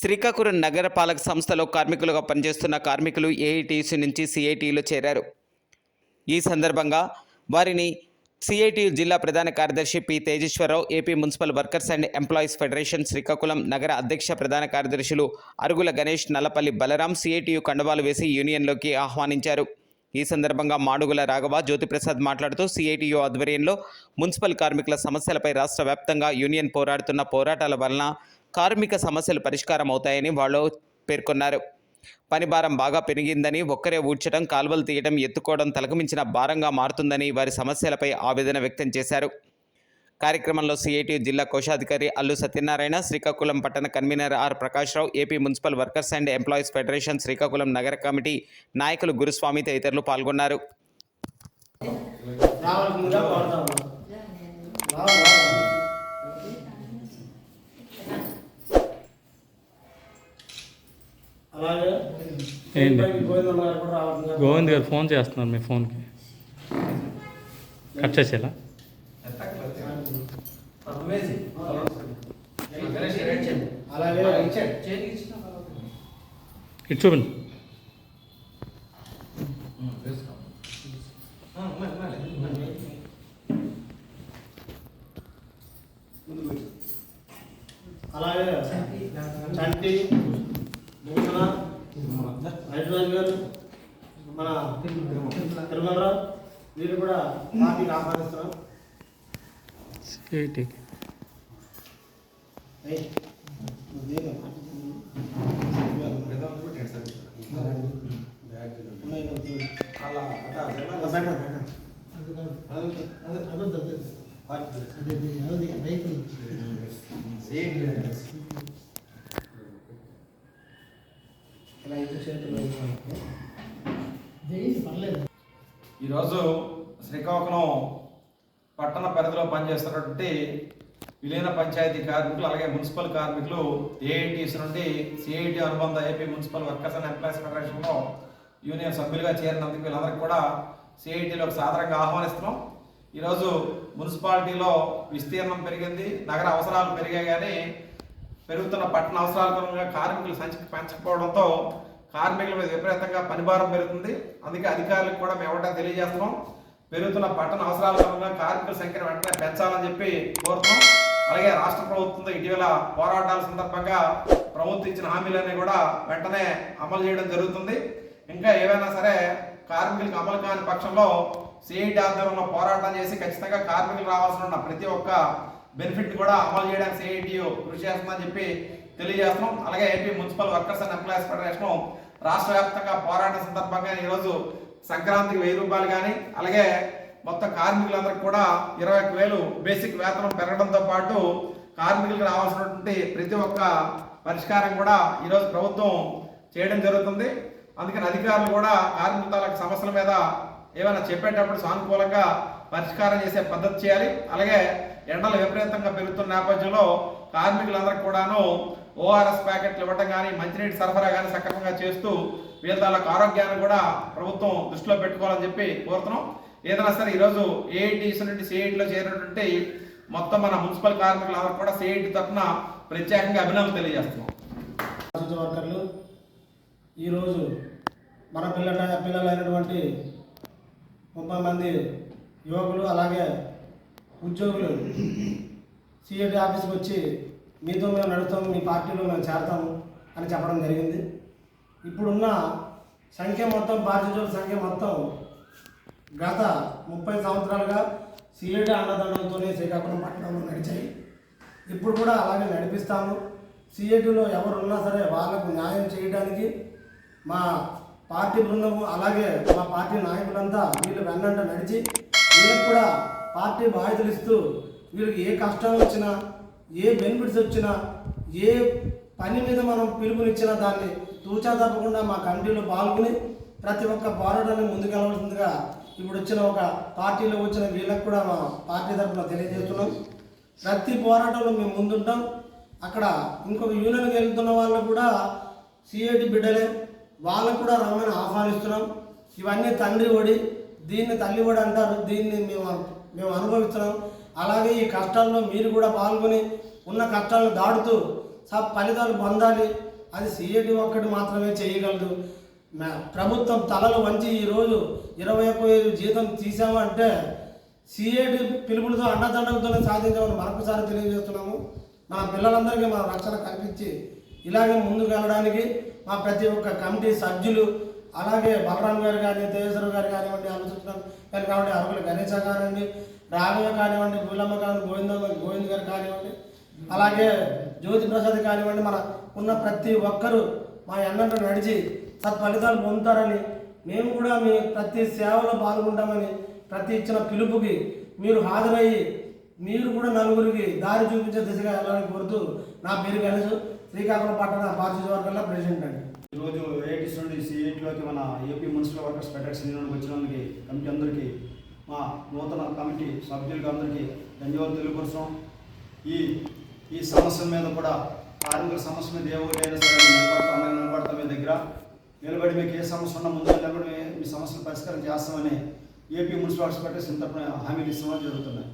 శ్రీకాకుళం నగరపాలక సంస్థలో కార్మికులుగా పనిచేస్తున్న కార్మికులు ఏఐటీసీ నుంచి సిఐటిలో చేరారు. ఈ సందర్భంగా వారిని సిఐటియు జిల్లా ప్రధాన కార్యదర్శి P Tejeswararao AP municipal workers and employees federation Srikakulam నగర అధ్యక్ష ప్రధాన కార్యదర్శులు అరుగుల గణేష్ నల్లపల్లి బలరాం సిఐటియు కండవాలు వేసి యూనియన్లోకి ఆహ్వానించారు. ఈ సందర్భంగా మాడుగుల రాఘవ జ్యోతిప్రసాద్ మాట్లాడుతూ సిఐటియు ఆధ్వర్యంలో మున్సిపల్ కార్మికుల సమస్యలపై రాష్ట్ర వ్యాప్తంగా యూనియన్ పోరాడుతున్న పోరాటాల వలన కార్మిక సమస్యలు పరిష్కారం అవుతాయని వాళ్ళు పేర్కొన్నారు. పని భారం బాగా పెరిగిందని ఒక్కరే ఊడ్చడం కాలువలు తీయడం ఎత్తుకోవడం తలకమించిన భారంగా మారుతుందని వారి సమస్యలపై ఆవేదన వ్యక్తం చేశారు. కార్యక్రమంలో సిఐటి జిల్లా కోశాధికారి అల్లు సత్యనారాయణ శ్రీకాకుళం పట్టణ convener R Prakashrao AP municipal workers and employees federation Srikakulam నగర కమిటీ నాయకులు గురుస్వామి తదితరులు పాల్గొన్నారు. అలాగే గోవింద్ గారు ఫోన్ చేస్తున్నారు మీ ఫోన్కి. కట్ చేసేలా? ఇటు చూడండి అలాగే. చంటి భూషణ హైదరాబాద్ గారు మన తిరుమలరావు వీరు కూడా పార్టీకి ఆహ్వానిస్తున్నాం. ఇలా అయితే చేతులు ఈరోజు శ్రీకాకుళం పట్టణ పరిధిలో పనిచేస్తున్నటువంటి విలీన పంచాయతీ కార్మికులు అలాగే మున్సిపల్ కార్మికులు ఏఐటీస్ నుండి సిఐటి అనుబంధ AP municipal workers and employees ఫెడరేషన్లో union సభ్యులుగా చేరినందుకు వీళ్ళందరికీ కూడా సిఐటిలోకి సాధారణంగా ఆహ్వానిస్తున్నాం. ఈరోజు మున్సిపాలిటీలో విస్తీర్ణం పెరిగింది నగర అవసరాలు పెరిగాయి కానీ పెరుగుతున్న పట్టణ అవసరాల కారణంగా కార్మికులు సంచి పెంచకపోవడంతో కార్మికుల మీద విపరీతంగా పనిభారం పెరుగుతుంది. అందుకే అధికారులకు కూడా మేము ఒకటే తెలియజేస్తున్నాం. పెరుగుతున్న పట్టణ అవసరాల కారణంగా కార్మికుల సంఖ్యను వెంటనే పెంచాలని చెప్పి కోరుతున్నాం. అలాగే రాష్ట్ర ప్రభుత్వంతో ఇటీవల పోరాటాల సందర్భంగా ప్రభుత్వం ఇచ్చిన హామీలన్నీ కూడా వెంటనే అమలు చేయడం జరుగుతుంది. ఇంకా ఏవైనా సరే కార్మికులకు అమలు కాని పక్షంలో సిఐటి ఆధ్వర్యంలో పోరాటం చేసి ఖచ్చితంగా కార్మికులు రావాల్సిన ప్రతి ఒక్క బెనిఫిట్ కూడా అమలు చేయడానికి సిఐటి కృషి చేస్తుందని చెప్పి తెలియజేస్తున్నాం. అలాగే AP municipal workers and employees federation రాష్ట్ర వ్యాప్తంగా పోరాట సందర్భంగా ఈరోజు సంక్రాంతికి వెయ్యి రూపాయలు కానీ అలాగే మొత్తం కార్మికులందరికీ కూడా ఇరవై ఒక్క వేలు బేసిక్ వేతనం పెరగడంతో పాటు కార్మికులకు రావాల్సినటువంటి ప్రతి ఒక్క పరిష్కారం కూడా ఈరోజు ప్రభుత్వం చేయడం జరుగుతుంది. అందుకని అధికారులు కూడా కార్మికుల తాలూకు సమస్యల మీద ఏమైనా చెప్పేటప్పుడు సానుకూలంగా పరిష్కారం చేసే పద్ధతి చేయాలి. అలాగే ఎండలు విపరీతంగా పెరుగుతున్న నేపథ్యంలో కార్మికులందరికీ కూడాను ఓఆర్ఎస్ ప్యాకెట్లు ఇవ్వడం కానీ మంచినీటి సరఫరా కానీ సక్రమంగా చేస్తూ వీళ్ళ తాలూకు ఆరోగ్యాన్ని కూడా ప్రభుత్వం దృష్టిలో పెట్టుకోవాలని చెప్పి కోరుతున్నాం. ఏదైనా సరే ఈరోజు ఏఐటీస్ నుండి సిఐటిలో చేరినటువంటి మొత్తం మన మున్సిపల్ కార్మికులందరూ కూడా సిఐటి తరఫున ప్రత్యేకంగా అభినందనలు తెలియజేస్తున్నాం. వర్కర్లు ఈరోజు మన పిల్లల పిల్లలైనటువంటి ముప్పై మంది యువకులు అలాగే ఉద్యోగులు సిఐటి ఆఫీస్కి వచ్చి మీతో మేము నడుస్తాం మీ పార్టీలో మేము చేరతాము అని చెప్పడం జరిగింది. ఇప్పుడున్న సంఖ్య మొత్తం బాధ్యతల సంఖ్య మొత్తం గత ముప్పై సంవత్సరాలుగా సిఐటి అన్నదండలతోనే శ్రీకాకుళం పట్టణంలో నడిచాయి. ఇప్పుడు కూడా అలాగే నడిపిస్తాము. సిఐటిలో ఎవరు ఉన్నా సరే వాళ్ళకు న్యాయం చేయడానికి మా పార్టీ బృందము అలాగే మా పార్టీ నాయకులంతా వీళ్ళు వెన్నంట నడిచి వీళ్ళకి కూడా పార్టీ బాధ్యతలు ఇస్తూ వీళ్ళకి ఏ కష్టం వచ్చినా ఏ బెనిఫిట్స్ వచ్చినా ఏ పని మీద మనం పిలుపునిచ్చినా దాన్ని తూచా తప్పకుండా మా కమిటీలో పాల్గొని ప్రతి ఒక్క పోరాటాన్ని ముందుకెళ్ళవలసిందిగా ఇప్పుడు వచ్చిన ఒక పార్టీలో వచ్చిన వీళ్ళకి కూడా మా పార్టీ తరఫున తెలియజేస్తున్నాం. ప్రతి పోరాటంలో మేము ముందుంటాం. అక్కడ ఇంకొక యూనియన్కి వెళ్తున్న వాళ్ళు కూడా సిఐటి బిడ్డలే. వాళ్ళకు కూడా రమ్మని ఆహ్వానిస్తున్నాం. ఇవన్నీ తండ్రి ఒడి దీన్ని తల్లి ఒడి అంటారు. దీన్ని మేము మేము అనుభవిస్తున్నాం. అలాగే ఈ కష్టాల్లో మీరు కూడా పాల్గొని ఉన్న కష్టాలను దాటుతూ స ఫలితాలు పొందాలి. అది సిఐటి ఒక్కటి మాత్రమే చేయగలదు. ప్రభుత్వం తలలు వంచి ఈరోజు ఇరవై ఒక్క వేలు జీతం తీసామంటే సిఐటి పిలుపులతో అండదండలతోనే సాధించామని మరొకసారి తెలియజేస్తున్నాము. మన పిల్లలందరికీ మన రక్షణ కల్పించి ఇలాగే ముందుకు వెళ్ళడానికి మా ప్రతి ఒక్క కమిటీ సభ్యులు అలాగే బలరాం గారు కానీ తేజేశ్వర గారు కానివ్వండి ఆలోచించిన గారు కానివ్వండి అరుగుల గణేశ కానివ్వండి రామయ్య కానివ్వండి పూలమ్మ కానివ్వండి గోవింద గోవింద్ గారు కానివ్వండి అలాగే జ్యోతి ప్రసాద్ కానివ్వండి మన ఉన్న ప్రతి ఒక్కరూ మా ఎన్నట నడిచి సత్ఫలితాలు పొందుతారని మేము కూడా మీ ప్రతి సేవలో పాల్గొంటామని ప్రతి ఇచ్చిన పిలుపుకి మీరు హాజరయ్యి మీరు కూడా నలుగురికి దారి చూపించే దిశగా వెళ్ళాలని కోరుతూ నా పేరు గణేష్ శ్రీకాకుళం పట్టణ పార్టీ వర్గంలో ప్రెసిడెంట్ అండి. ఈరోజు ఏటీస్ నుండి సిఐటిలోకి మన ఏపీ మున్సిపల్ వర్కర్స్ ఫెడరేషన్ నుండి వచ్చినందుకు కమిటీ అందరికీ మా నూతన కమిటీ సభ్యులకి అందరికీ ధన్యవాదాలు తెలియపరుస్తాం ఈ ఈ సమస్య మీద కూడా కార్మికుల సమస్య మీద ఏ ఊరైనా సరే నిలబడతాం నిలబడతాం మీ దగ్గర. నిలబడి మీకు ఏ సమస్య ఉన్నా ముందు నిలబడి మీ- మీ సమస్యలు పరిష్కారం చేస్తామని ఏపీ మున్సిపల్ వర్కర్స్ ఫెడరేషన్ తరఫున హామీలు ఇస్తామని జరుగుతున్నాయి.